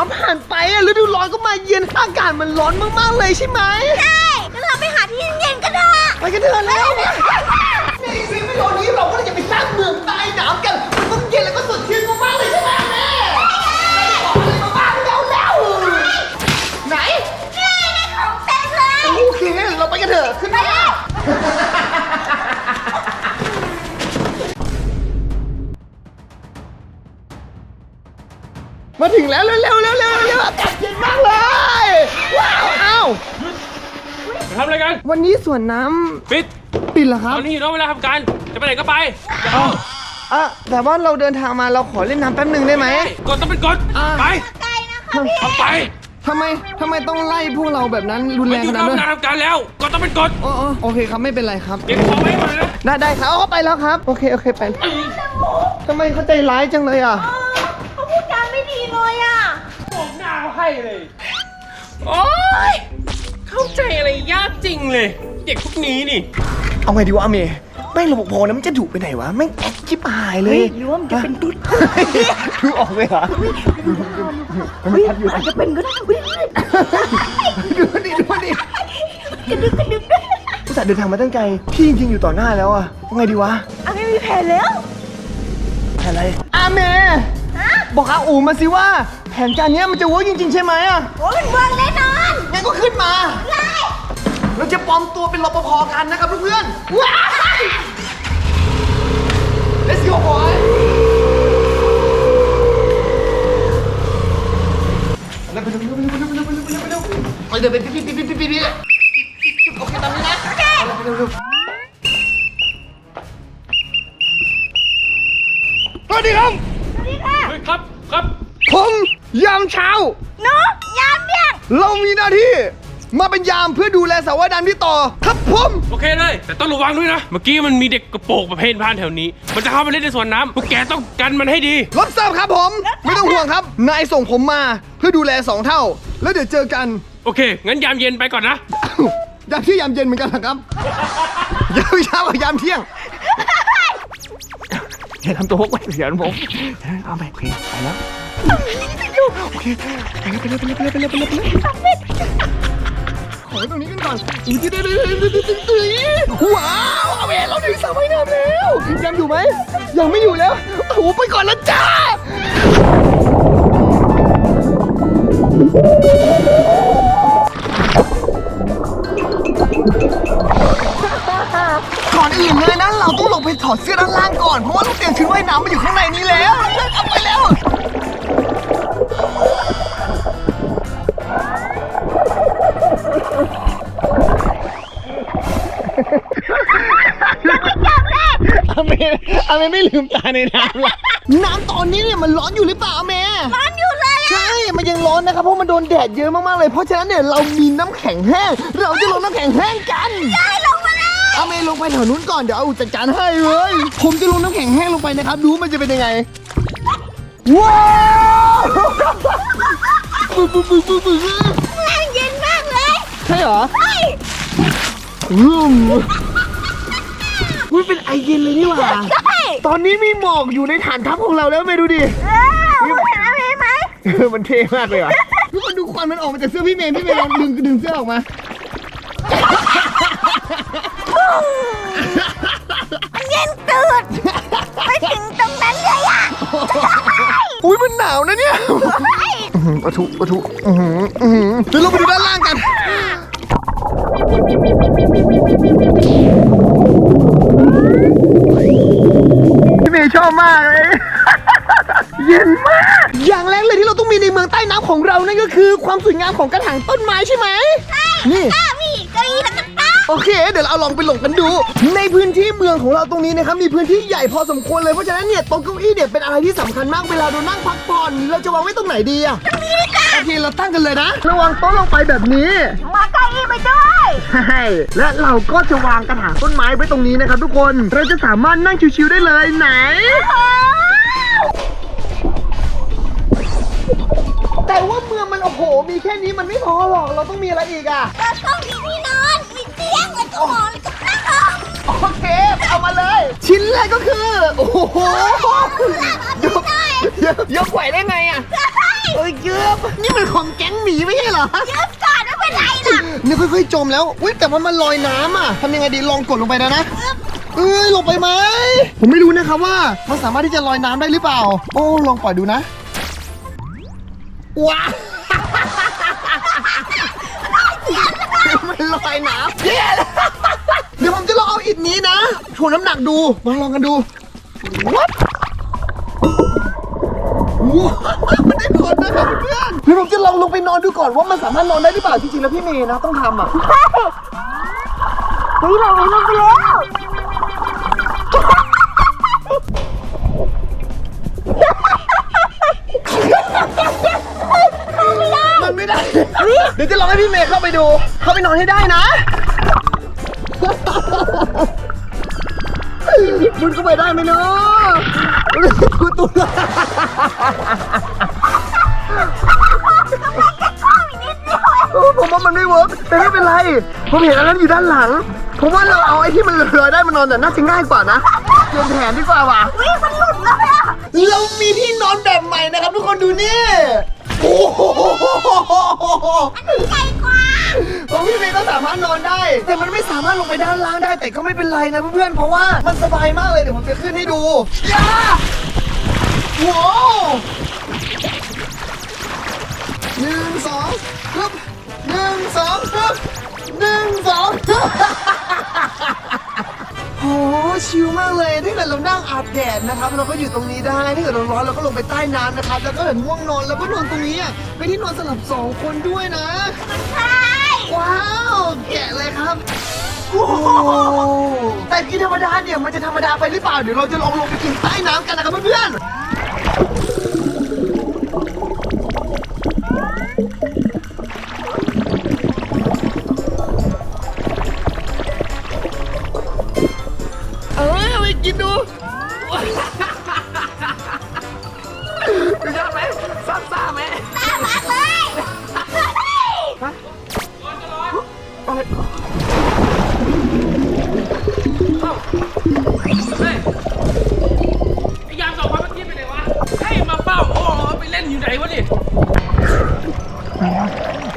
าวผ่านไปอะฤดูร้อนก็มาเยือนอากาศมันร้อนมากๆเลยใช่ไหมใช่งั้นเราไปหาที่เย็นๆกันเถอะ ไปกันเถอะแล้วนี่สิไม่รอนี้เราก็เลยจะไปสร้างเมืองใต้น้ำกันมันต้องเย็นแล้วก็สดชื่นมากๆเลยใช่ไหมแม่ขออะไรมาบ้างแล้วแล้วไหนนี่ได้ของเต็มเลยโอเคเราไปกันเถอะขึ้นไปมาเลย มาถึงแล้ว เร็วๆเร็วๆเร็วๆเร็วๆอากาศเย็นมากเลย ว้าวอ้าวทำอะไรกันวันนี้สวนน้ำปิดปิดเหรอคตรับอนนี้อยู่นอกเวลาทำการ จะไปไหนก็ไปอย่าเอาอะแต่ว่าเราเดินทางมาเราขอเล่นน้ำแป๊บหนึ่งได้ไหม กดต้องเป็นกดอ่าไปไกลนะคะพี่เอาไปทำไมทำไมต้องไล่พวกเราแบบนั้นรุนไปแรงอขยู่นนาอดกนั้นเวลาทำการแล้วกดต้องเป็นกดอ๋ออ๋อโอเคครับไม่เป็นไรครับ เก็บของไว้หมดเลยนะได้ได้ครับเอาไปแล้วครับ โอเคโอเคไปทำไมเขาใจร้ายจังเลยอะเขาพูดจาไม่ดีเลยอะ ผมหน้า ให้เลย โอ๊ย เข้าใจอะไรยากจริงเลย เด็กพวกนี้นี่ เอาไงดีวะอเมย์แม่งระบบพอนะมันจะดุไปไหนวะแม่งแอคชิบหายเลย หรือว่ามันจะเป็นตุ๊ดดูออกเลยเหรอมันพัดอยู่อาจจะเป็นก็ได้เว้ยดูดิดูดิกระดึบกระดึบด้วยอุตส่าห์เดินทางมาตั้งไกลพี่จริงๆอยู่ต่อหน้าแล้วอะเอาไงดีวะอะไม่มีแผนแล้วแผนอะไรอาเมย์ฮะบอกอาอูมาสิว่าแแผนการนี้มันจะเวิร์กจริง ๆ ใช่ไหมอะโอ้ยมันเบิร์แน่นอนงั้นก็ขึ้นมา ไล่เราจะปลอมตัวเป็นรปภกันนะครับเพื่อนว้าว Let's go boy แล้วไปเร็วไปเร็วไปเร็วไปเร็วไปเร็วไปเร็วไปเดินไปปิ๊ไปิ๊ไปิ๊ไปิ๊ไปิ๊ไปิ๊บโอเคตามนี้นะโอเคไปเร็วเร็วสวัสดีครับสวัสดีค่ะ เฮ้ยครับครับผม ยามเช้า หนูยามเที่ยงเรามีหน้าที่ มาเป็นยามเพื่อดูแลสาวดำที่ต่อครับผมโอเคเลย แต่ต้องระวังด้วยนะ เมื่อกี้มันมีเด็กกระโปรงประเภทพานแถวนี้ มันจะเข้ามาเล่นในสวนน้ำพวกแกต้องกันมันให้ดีรับทราบครับผม ไม่ต้องห่วงครับ นายส่งผมมาเพื่อดูแลสองเท่า แล้วเดี๋ยวเจอกันโอเค งั้นยามเย็นไปก่อนนะ อ้าวยามที่ยามเย็นเหมือนกันเหรอครับ ยามเช้ากับยามเที่ยง อย่าทำตัวพกไว้เสียนผมเอาไปโอเคไปแล้ว โอเคไปแล้วไปแล้วไปแล้วไปแล้วไปแล้วไปแล้วไปแล้วขอตรงนี้กันก่อนอุ๊ยเดี๋ยวเดี๋ยวเดี๋ยวเดี๋ยวเดี๋ยวเดี๋ยวว้าวเอาเวเราถึงสระว่ายน้ำแล้วยังอยู่ไหมยังไม่อยู่แล้วโอ้โหไปก่อนแล้วจ้าก่อนอื่นเลยนะเราต้องลงไปถอดเสื้อด้านล่างก่อนเพราะว่าลูกเตรียมชุดว่ายน้ำมาอยู่ข้างในนี้แล้วเอาไปแล้ว อเมอเมไม่ลืมตาในน้ำละน้ำตอนนี้เนี่ยมันร้อนอยู่หรือเปล่าอเมร้อนอยู่เลยอะใช่ มันยังร้อนนะครับเพราะมันโดนแดดเยอะมากๆเลย เพราะฉะนั้นเนี่ยเรามีน้ำแข็งแห้ง เราจะลงน้ำแข็งแห้งกันได้ลงมาแล้วเอาเมย์ลงไปแถวนู้นก่อนเดี๋ยวเอาจัดการให้เลย ผมจะลงน้ำแข็งแห้งลงไปนะครับ ดูมันจะเป็นยังไง ว้าวปุ๊บปุ๊บปุ๊บปุ๊บปุ๊บแรงเย็นมากเลย ใช่เหรอเฮ้ย อืมมันเป็นไอเย็นเลยนี่หว่าใช่ตอนนี้มีหมอกอยู่ในฐานทัพของเราแล้วเมย์ดูดิ เออคุณเห็นอะไรไหมเออมันเท่มากเลยว่ะทุกคนดูควันมันออกมาจากเสื้อพี่เมย์พี่เมย์ลองดึงดึงเสื้อออกมา มันเย็นตืดไปถึงตรงนั้นเลยอะอุ้ยมันหนาวนะเนี่ยอื้อหือปะทุปะทุอื้อหืออื้อหือเดี๋ยวเราไปดูด้านล่างกัน พี่เมย์ชอบมากเลย เย็นมาก อย่างแรกเลยที่เราต้องมีในเมืองใต้น้ำของเรานั่นก็คือ ความสวยงามของกระถางต้นไม้ใช่ไหม นี่อ้ามีเก้าอี้แล้วก็ตั้ง โอเค เดี๋ยวเราเอาลองไปหลงกันดู ในพื้นที่เมืองของเราตรงนี้นะครับมีพื้นที่ใหญ่พอสมควรเลยเพราะฉะนั้นเนี่ยโต๊ะเก้าอี้เนี่ยเป็นอะไรที่สำคัญมากเวลาเรานั่งพักผ่อนเราจะวางไว้ตรงไหนดีอะโอเคเราตั้งกันเลยนะระวางโต๊ะลงไปแบบนี้ มาเก้าอี้ไปด้วย ใช่และเราก็จะวางกระถางต้นไม้ไว้ตรงนี้นะครับทุกคน เราจะสามารถนั่งชิวๆได้เลยไหน แต่ว่าเมืองมันโอ้โห มีแค่นี้มันไม่พอหรอก เราต้องมีอะไรอีกอะเราต้องมีที่นอนมีเตียงแล้วก็หมอนแล้วก็ผ้าห่มโอเค เอามาเลย ชิ้นแรกก็คือ โอ้โหยกยกยกไหวได้ไงอะเสื้อผ้าเอ้ยเกือบนี่มันของแก๊งหมีไม่ใช่เหรอยืมก่อนไม่เป็นไรหรอกนี่ค่อยๆจมแล้วอุ้ยแต่ว่ามันลอยน้ำอะทำยังไงดีลองกดลงไปนะนะเอ้ยลงไปไหมผมไม่รู้นะครับว่า มันสามารถที่จะลอยน้ำได้หรือเปล่า โอ้ลองปล่อยดูนะว้ามันลอยน้ำเย้เลย องเอาอิฐนี้นะถ่วงน้ำหนักดู มาลองกันดูวัดว้าวมันได้ผลนะครับเพื่อนเดี๋ยวผมจะลองลงไปนอนดูก่อนว่ามันสามารถนอนได้หรือเปล่าจริงๆแล้วพี่เมย์นะต้องทำอะเฮ้ยเราลงไปแล้วมันไม่ได้ เดี๋ยวจะลองให้พี่เมย์เข้าไปดู เข้าไปนอนให้ได้นะ มุนเข้าไปได้ไหมเนาะกูตุลผมว่ามันไม่เวิร์กแต่ไม่เป็นไร ผมเห็นอันนั้นอยู่ด้านหลัง ผมว่าเราเอาไอ้ที่มันลอยได้มานอนแต่น่าจะง่ายกว่านะเปลี่ยนแผนดีกว่าว่ะวิ่งมันหลุดแล้วเรามีที่นอนแบบใหม่นะครับทุกคนดูนี่ โอ้โห ใหญ่กว่าของพี่เมย์ก็สามารถนอนได้ แต่มันไม่สามารถลงไปด้านล่างได้ แต่ก็ไม่เป็นไรนะเพื่อนๆ เพราะว่ามันสบายมากเลยเดี๋ยวผมจะขึ้นให้ดูย่าว้าวหนึ่งสองฮึบหนึ่งสองฮึบหนึ่งสองึบ โอ้ชิลมากเลยถ้าเกิดเรานั่งอาบแดดนะครับ เราก็อยู่ตรงนี้ได้ถ้าเกิดเราร้อนเราก็ลงไปใต้น้ำนะครับแล้วก็เห็นง่วงนอนแล้วก็นอนตรงนี้อะเป็นที่นอนสำหรับสองคนด้วยนะใช่ว้าวแกะเลยครับโอ้โหแต่กินธรรมดาเนี่ยมันจะธรรมดาไปหรือเปล่าเดี๋ยวเราจะลองลงไปกินใต้น้ำกันนะครับเพื่อนๆ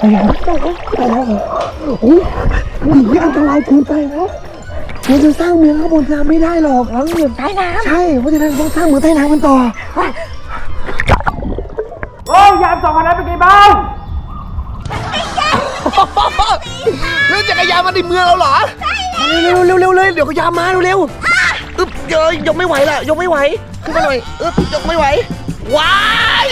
นี่อันตรายเกินไปนะเราจะสร้างเมืองข้างบนน้ำไม่ได้หรอกเราต้องอยู่ใต้น้ำใช่เพราะฉะนั้นต้องสร้างเมืองใต้น้ำกันต่อโอ้ยยามสองพันนั้นเป็นไงบ้างเรื่องจักรยานมาในเมืองเราเหรอเร็วเร็วเร็วเลยเดี๋ยวก็ยามมาเร็วเร็วอึ๊บเยอะยกไม่ไหวละยกไม่ไหวขึ้นมาหน่อยอึ๊บยกไม่ไหวว้าย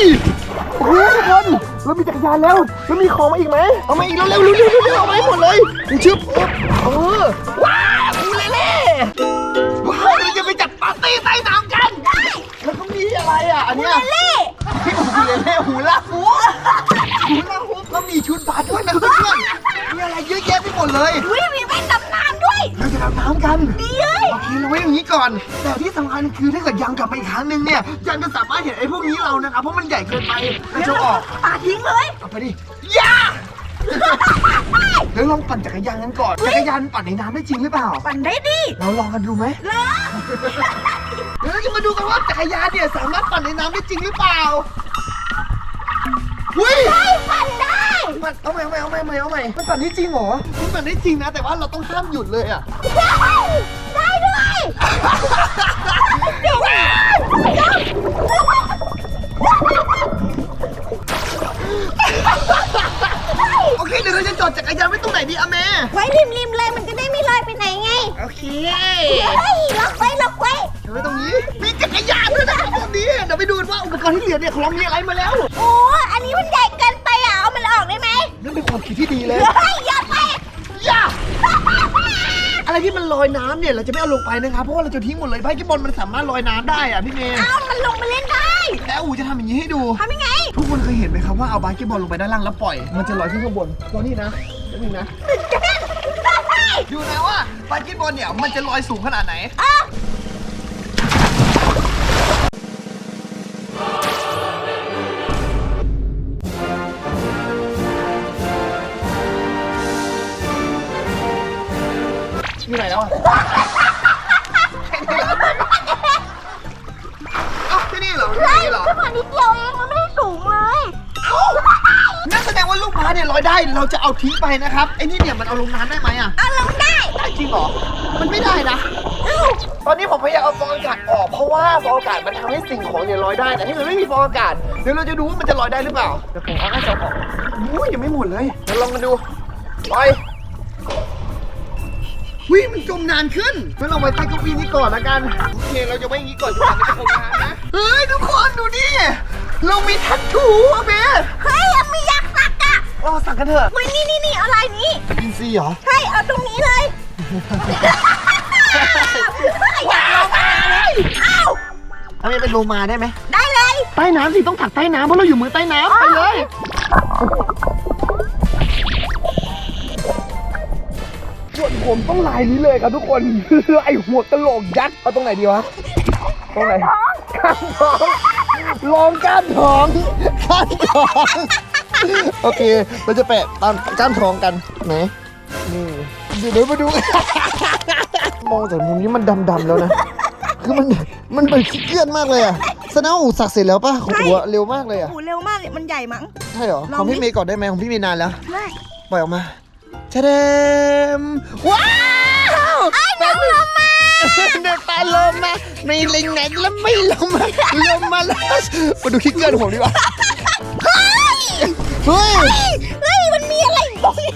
โอ้โหทุกคน เรามีจักรยานแล้วแล้วมีของมาอีกไหมเอามาอีกเร็วเร็วเร็วเร็วเร็วเอามาให้หมดเลยชึบอึ๊บเออว้าวอูเล่เล่ว้าวเราจะไปจัดปาร์ตี้ใต้น้ำกันแล้วก็มีอะไรอะอันเนี้ยเล่หูเลเล่หูลาฮูหูลาฮูก็มีชุดบาสด้วยนะเพื่อนๆมีอะไรเยอะแยะไปหมดเลยวิ่งมีแม่งดำน้ำด้วยเราจะดำน้ำกันดีเลยโอเคเราไว้อย่างนี้ก่อน แต่ที่สำคัญคือถ้าเกิดยังกลับไปอีกครั้งหนึ่งเนี่ยยังจะสามารถเห็นไอ้พวก นี้เรานะครับเพราะมันใหญ่เกินไปเราจะออกปาทิ้งเลยเอาไปดิย่าเดี๋ยวลองปั่นจักรยานกันก่อนจักรยานปั่นในน้ำได้จริงหรือเปล่า ปั่นได้ดิเราลองกันดูไหมเลิกเดี๋ยวเราจะมาดูกันว่าจักรยานเนี่ยสามารถปั่นในน้ำได้จริงหรือเปล่าหุ้ยปั่นได้มันเอาใหม่เอาใหม่เอาใหม่เอาใหม่มันปั่นได้จริงเหรอมันปั่นได้จริงนะ แต่ว่าเราต้องห้ามหยุดเลยอะได้ด้วยเดี๋ยว นะโอเคเดี๋ยวเราจะจอดจักรยานไว้ตรงไหนดีอะแม่ ไว้ริมริมๆเลยมันจะได้ไม่ลอยไปไหนไง โอเคเฮ้ยล็อกไว้ล็อกไว้เดี๋ยวไว้ตรงนี้ มีจักรยานด้วยนะตรงนี้ เดี๋ยวไปดูกันว่าอุปกรณ์ที่เหลือเนี่ยของเรามีอะไรมาแล้วโอ้ อันนี้มันใหญ่เกินไปอะ เอามันออกได้ไหมนั่นเป็นความคิดที่ดีเลย เฮ้ยอย่าไปย่า อะไรที่มันลอยน้ำเนี่ยเราจะไม่เอาลงไปนะครับเพราะว่าเราจะทิ้งหมดเลยไพ่กิบอลมันสามารถลอยน้ำได้อะพี่เมย์ เอามันลงมาเล่นได้ แล้วอูจะทำอย่างนี้ให้ดู ทำยังไง ทุกคนเคยเห็นไหมครับว่าเอาบาสเกตบอลลงไปด้านล่างแล้วปล่อย มันจะลอยขึ้นข้างบนตัวนี้นะนิดนึงนะ ดูนะว่าบาสเกตบอลเนี่ยมันจะลอยสูงขนาดไหน อยู่ไหนแล้วอะ นี่เหรอที่เฮ้ยนี่เหรอขึ้นมานิดเดียวเองมันไม่ได้สูงเลยเนี่ยลอยได้ เราจะเอาทิ้งไปนะครับ ไอ้นี่เนี่ยมันเอาลงน้ำได้ไหมอะ เอาลงได้ได้จริงเหรอ มันไม่ได้นะ ตอนนี้ผมพยายามเอาฟองอากาศออก เพราะว่าฟองอากาศมันทำให้สิ่งของเนี่ยลอยได้ แต่ถ้าเกิดไม่มีฟองอากาศ เดี๋ยวเราจะดูว่ามันจะลอยได้หรือเปล่า เดี๋ยวผมเอาหน้าจอออกอุ้ยยังไม่หมดเลยเดี๋ยวลองกันดูลอย วิมันจมนานขึ้นงั้นเราไว้ใต้เก้าอี้นี้ก่อนละกัน โอเค เราจะไว้อย่างนี้ก่อนจนกว่ามันจะจมนานนะ เฮ้ยทุกคนดูดิเรามีทัตทูอะเบสเฮ้ยยังไม่อยากสักอะอ๋อสั่งกันเถอะเฮ้ยนี่นี่นี่เอาลายนี้อินซีเหรอ ใช่เอาตรงนี้เลยอยากลงมาเลยเอ้าเอาเมย์เป็นโลมาได้ไหมได้เลย ใต้น้ำสิต้องถักใต้น้ำเพราะเราอยู่มือใต้น้ำไปเลย ผมต้องลายนี้เลยครับทุกคนไอหัวกะโหลกยักษ์เอาตรงไหนดีวะตรงไหนก้านท้องลองก้านท้องก้านท้องโอเคเราจะแปะตามก้านท้องกันไหนนี่เดี๋ยวมาดู มองจากมุมนี้มันดำๆแล้วนะ คือมันมันเป็นขี้เกียจมากเลยอะแสดงว่าอูสักเสร็จแล้วป่ะของหัวเร็วมากเลยอะโอ้เร็วมากเลยมันใหญ่มั้ง ใช่เหรอลองของพี่ดิเมย์ก่อนได้ไหมของพี่เมย์นานแล้ว ได้ ปล่อยออกมา ชะเดมว้าวไอ้น้องลงมาเดินตาลงมาไม่ลิงไหนแล้วไม่ลงมาลงมาแล้วมาดูขี้เกียจผมดีกว่าเฮ้ยเฮ้ยมันมีอะไรอยู่ตรงนี้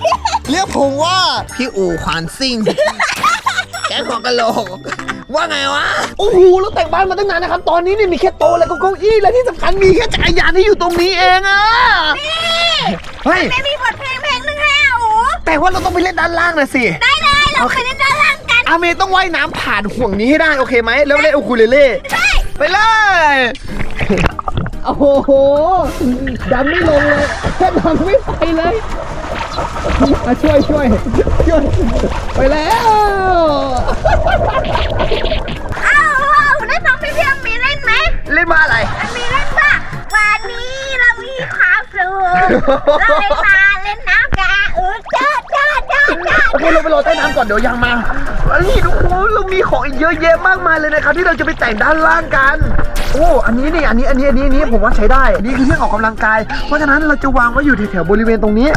เรียกผมว่าพี่อู่ขวานซิ่งแกหัวกะโหลกว่าไงวะ โอ้โหเราแต่งบ้านมาตั้งนานนะครับ ตอนนี้นี่มีแค่โต๊ะแล้วก็เก้าอี้และที่สำคัญมีแค่จักรยานที่อยู่ตรงนี้เองอะเฮ้ยไม่มีบทเพลงเพลงหนึงให้อะโอ้ แต่ว่าเราต้องไปเล่นด้านล่างนะสิ ได้เลยเราไปเล่นด้านล่างกัน อาเมย์ต้องว่ายน้ำผ่านห่วงนี้ให้ได้โอเคไหมแล้วเล่นอูคูเลเล่ได้ไปเลย โอ้โห ดันไม่ลงเลยแค่ดันไม่ไปเลยมาช่วยช่วยช่วย ไปแล้วอ้าวว้าวได้ฟังพี่เพียงมีเล่นไหมเล่นมาอะไรมันมีเล่นป่ะวันนี้เรามีความสุขเราเลยมาเล่นน้ำกันเออจ้าจ้าจ้าจ้า โอเคเราไปรอใต้น้ำก่อนเดี๋ยวยังมาอันนี้ทุกคนเรามีของอีกเยอะแยะมากมายเลยนะครับที่เราจะไปแต่งด้านล่างกัน โอ้อันนี้นี่อันนี้อันนี้อันนี้อันนี้ผมว่าใช้ได้อันนี้คือเครื่องออกกำลังกาย เพราะฉะนั้นเราจะวางไว้อยู่แถวๆบริเวณตรงนี้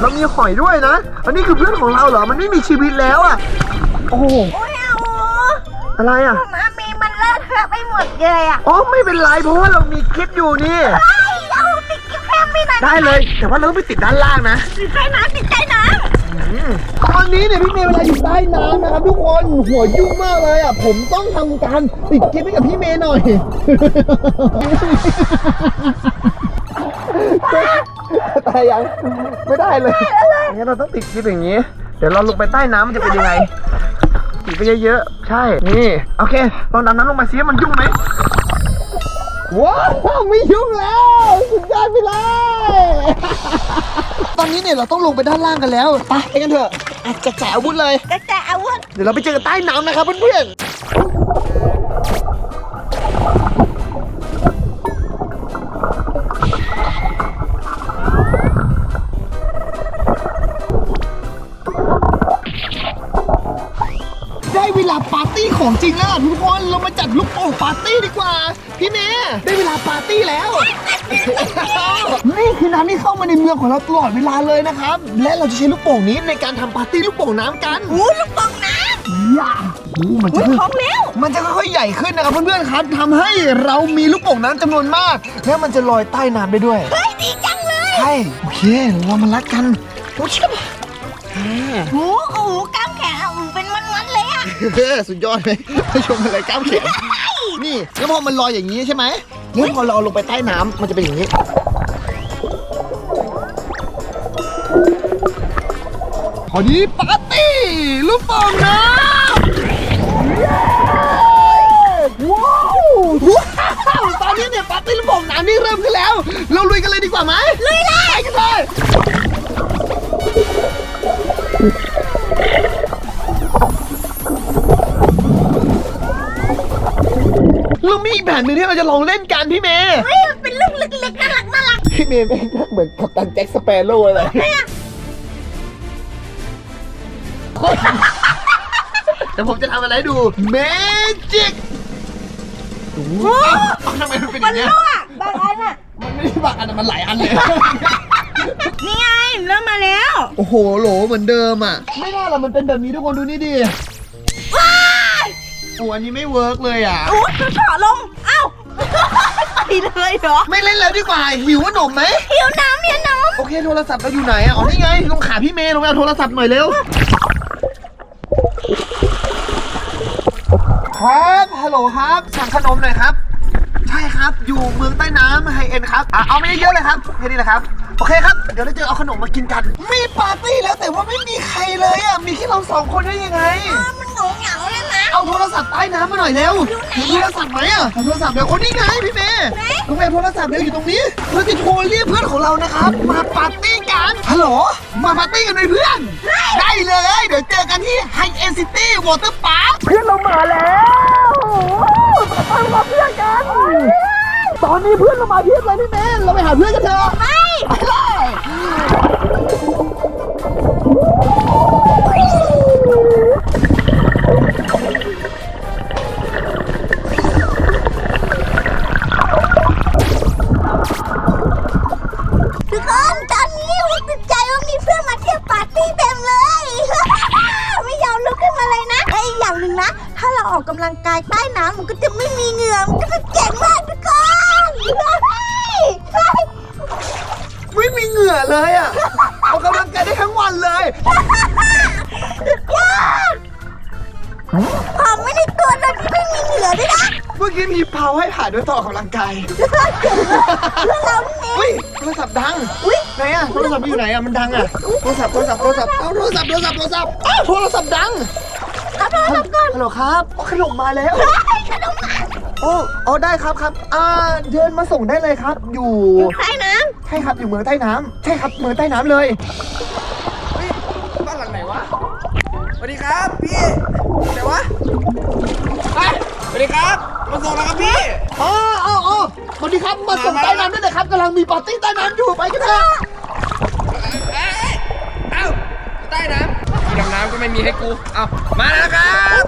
เรามีหอยด้วยนะ อันนี้คือเพื่อนของเราเหรอ มันไม่มีชีวิตแล้วอะ โอ้โหโอ้ยอะโอ้อะไรอะมามีมันเลอะเทอะไปหมดเลยอะ อ๋อ ไม่เป็นไร เพราะว่าเรามีคลิปอยู่นี่ ไอ้เอาติดกระแพง ไม่หน่อยได้เลย แต่ว่าเราต้องไปติดด้านล่างนะติดใต้น้ำติดใต้น้ตอนนี้เนี่ยพี่เมย์เวลาอยู่ใต้น้ำนะครับทุกคนหัวยุ่งมากเลยอะ ผมต้องทำการติดกิ๊บให้กับพี่เมย์หน่อย ตายยังไม่ได้เลยงั้นเราต้องติดกิ๊บอย่างนี้ เดี๋ยวเราลงไปใต้น้ำมันจะเป็นยังไงติดไปเยอะๆใช่นี่โอเคลองดำน้ำลงมาซิว่ามันยุ่งไหม ว้าวไม่ยุ่งแล้วสุดยอดไปเลย ตอนนี้เนี่ยเราต้องลงไปด้านล่างกันแล้วไปไปกันเถอะอะกระจายอาวุธเลยำกระจายอาวุธเดี๋ยวเราไปเจอกันใต้น้ำนะครับเพื่อนๆาปาร์ตี้ของจริงแล้วอะทุกคนเรามาจัดลูกโป่งปาร์ตี้ดีกว่า พี่เมย์ได้เวลาปาร์ตี้แล้ว นี่คือน้ำที่เข้ามาในเมืองของเราตลอดเวลาเลยนะครับ และเราจะใช้ลูกโป่งนี้ในการทำปาร์ตี้ลูกโป่งน้ำกันอู้ลูกโป่งน้ย่าโอ้มันำจะอุ้ยของเร็วมันจะค่อยๆใหญ่ขึ้นนะครับเพื่อนๆครับทำให้เรามีลูกโป่งน้ำจำนวนมาก และมันจะลอยใต้น้ำได้ด้วยเฮ้ยดีจังเลยใช่โอเค เรามารักกันโอ้ชิบหูโอ้โหกล้า สุดยอดเลยไปชมอะไรกล้ามแขนนี่แล้วพอมันลอยอย่างนี้ใช่ไหมแล้วพอเราเอาลงไปใต้น้ำมันจะเป็นอย่างนี้พอดีปาร์ตี้ลูกโป่งน้ำว้าวว้าวตอนนี้เนี่ยปาร์ตี้ลูกโป่งน้ำนี่เริ่มขึ้นแล้ว เราลุยกันเลยดีกว่าไหมลุยเลยไปกันเลย เรามีอีกแผนหนึ่งที่เราจะลองเล่นกันพี่เมย์เฮ้ยมันเป็นลูกเล็กๆน่ารักน่ารักพี่เมย์แม่งหน้าเหมือนกัปตันแจ็คสเปโร่เลยเดี๋ยวผมจะทำอะไรให้ดูเมจิกดูทำไมมันเป็นอมัย่านงเงี้ยรั่วบางอันอะ มันไม่ได้บางอันนะมันหลายอันเลย นี่ไงเริ่มมาแล้ว โอ้โหโหลเหมือนเดิมอะ ไม่น่าหรอกมันเป็นแบบนี้ทุกคนดูนี่ดิ โอ้อันนี้ไม่เวิร์กเลยอะ โอ้ยจะเฉาะลงเอ้าไปเลยเหรอไม่เล่นแล้วดีกว่า หิวขนมไหม หิวน้ำเนี่ยน้องโอเคโทรศัพท์เราอยู่ไหนอะ อ๋อนี่ไงลงขาพี่เมย์ลงไปเอาโทรศัพท์หน่อยเร็ว ครับ ฮัลโหลครับ สั่งขนมหน่อยครับ ใช่ครับ อยู่เมืองใต้น้ำไฮเอ็นครับ อะ เอาไม่ได้เยอะเลยครับแค่นี้แหละครับ โอเคครับ เดี๋ยวเราจะเอาขนมมากินกัน มีปาร์ตี้แล้วแต่ว่าไม่มีใครเลยอะ มีแค่เราสองคนได้ยังไง มันหนูเหงาเลยนะ เอาโทรศัพท์ใต้น้ำมาหน่อยเร็วเห็นโทรศัพท์ไหมอะเอาโทรศัพท์เดี๋ยวคนนี้ไงพี่เมย์น้องเมย์โทรศัพท์เดี๋ยวอยู่ตรงนี้เราจะโทรเรียกเพื่อนของเรานะครับ มาปาร์ตี้กันฮัลโหลมาปาร์ตี้กันไหมเพื่อน ได้เลย เดี๋ยวเจอกันที่ไฮเอ็นซิตี้วอเตอร์พาร์คเพื่อนเรามาแล้วมามาเพื่อนกันตอนนี้เพื่อนเรามาเพียบเลยพี่เมย์เราไปหาเพื่อนกันเถอะไปไปเลยาให้ผ่านด้วยต่อของร่างกายเพื่อนเรานี่เองเฮ้ยโทรศัพท์ดังอุ้ยไหนอะโทรศัพท์มันอยู่ไหนอะมันดังอะโทรศัพท์โทรศัพท์โทรศัพท์เอาโทรศัพท์โทรศัพท์โทรศัพท์อ้าวโทรศัพท์ดังเอาโทรศัพท์ก่อนฮัลโหลครับโอ้ขนมมาแล้วเฮ้ยขนมมาโอ้โอ้ได้ครับครับ อ่าเดินมาส่งได้เลยครับ อยู่ใต้น้ใช่ครับอยู่เมืองใต้น้ำใช่ครับเมืองใต้น้ำเลยเฮ้ยบ้านหลังไหนวะสวัสดีครับพี่ไหนวะเฮ้ยสวัสดีครับ มาส่งแล้วครับพี่ อ๋ออ๋ออ๋อสวัสดีครับ มาส่งใต้น้ำได้เลยครับกำลังมีปาร์ตี้ใต้น้ำอยู่ไปกันเถอะเอ้ยเอ้าใต้น้ำที่ดำน้ำก็ไม่มีให้กู เอ้ามาแล้วครับ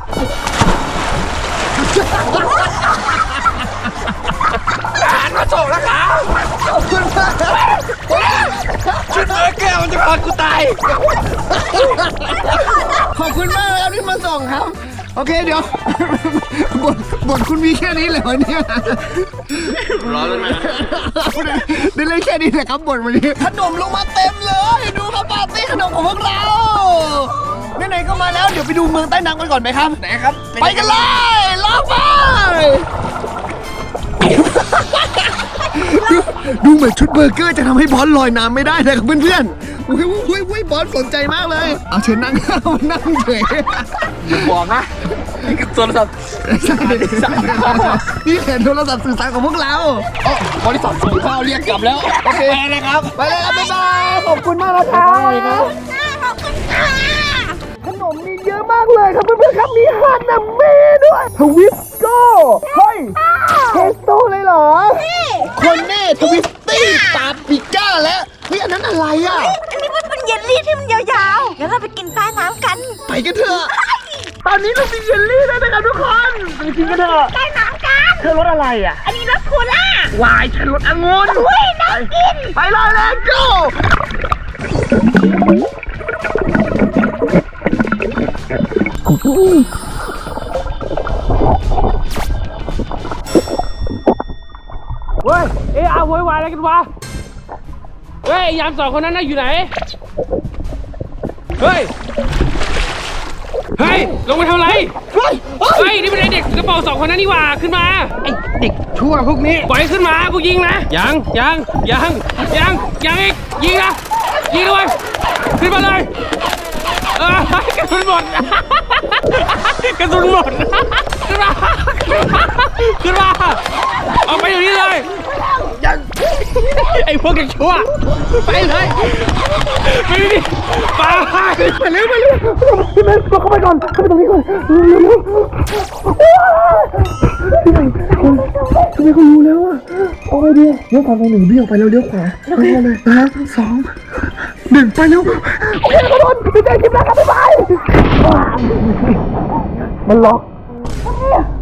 อาหารมาส่งแล้วครับขอบคุณมากครับชุดเบอร์เกอร์มันจะพากูตาย ขอบคุณมากครับที่มาส่งครับ โอเคเดี๋ยว บทบทคุณมีแค่นี้เลยเหรอเนี่ยร้อนแล้วนะได้เล่นแค่นี้แหละครับบทวันนี้ขนมลงมาเต็มเลย ดูครับปาร์ตี้ขนมของพวกเราไหนๆก็มาแล้วเดี๋ยวไปดูเมืองใต้น้ำกันก่อนไหมครับไหนครับ ไปกันเลยลองไป ดูดูเหมือนชุดเบอร์เกอร์จะทำให้บอสลอยน้ำไม่ได้นะครับเพื่อนๆอุ้ยอุ้ยอุ้ยบอสสนใจมากเลย เอาเชิญนั่งเอานั่งเฉยอย่าบอกนะนี่คือโทรศัพท์ใช่นี่เห็นโทรศัพท์สื่อสารของพวกเราบริษัทส่งข้าวเรียกกลับแล้ว โอเคนะครับ ไปเลยครับบ๊ายบายขอบคุณมากนะครับำน่าขอบคุณค่ะขนมมีเยอะมากเลยครับเพื่อนๆครับ มีฮานาเม่ด้วยทวิสโก้เฮ้ ยเทสโตเลยเหรอคนเน่ทวิสตี้ปาปิก้าและเฮ้ยอันนั้นอะไรอะ อันนี้มันเป็นเยลลี่ที่มันยาวๆ งั้นเราไปกินใต้น้ำกัน ไปกันเถอะ ตอนนี้เรามีเยลลี่แล้วนะครับทุกคนไปกินกันเถอะใต้น้ำกัน เธอรสอะไรอะ อันนี้รสโคูล่าวายฉันรสองุ่นอุ้ยน่ากิน ไปเลยเลโก้เอาโวยวายอะไรกันวะ เฮ้ยไอ้ยามสองคนนั้นน่ะอยู่ไหน เฮ้ย เฮ้ย ลงมาทำอะไร เฮ้ยเฮ้ยเฮ้ย นี่เป็นไอเด็กกระเป๋าสองคนนั้นนี่หว่า ขึ้นมา ไอเด็กชั่วพวกนี้ปล่อยขึ้นมากูยิงนะ ยัง ยัง ยัง ยัง ยังอีก ยิงนะ ยิงด้วยขึ้นมาเลย เออกระสุนหมด กระสุนหมด ขึ้นมา ขึ้นมา ออกไปอยู่นี่เลยยัง ไอ้พวกเด็กชั่วไปเลยไปดิไปไปเร็วไปเร็วพี่เมย์เข้าไปก่อนเข้าไปตรงนี้ก่อนเร็วเร็วพี่เมย์คนพี่เมเขารู้แล้วอะเอาไงดียวเลี้ยวขวาตรงหนึ่งเบี้ยวไปแล้วเลี้ยวขวาไปเลยสามสองหนึ่งไปเร็วโอเคทุกคนไปเจอคลิปแล้วครับบ๊ายบายมันล็อก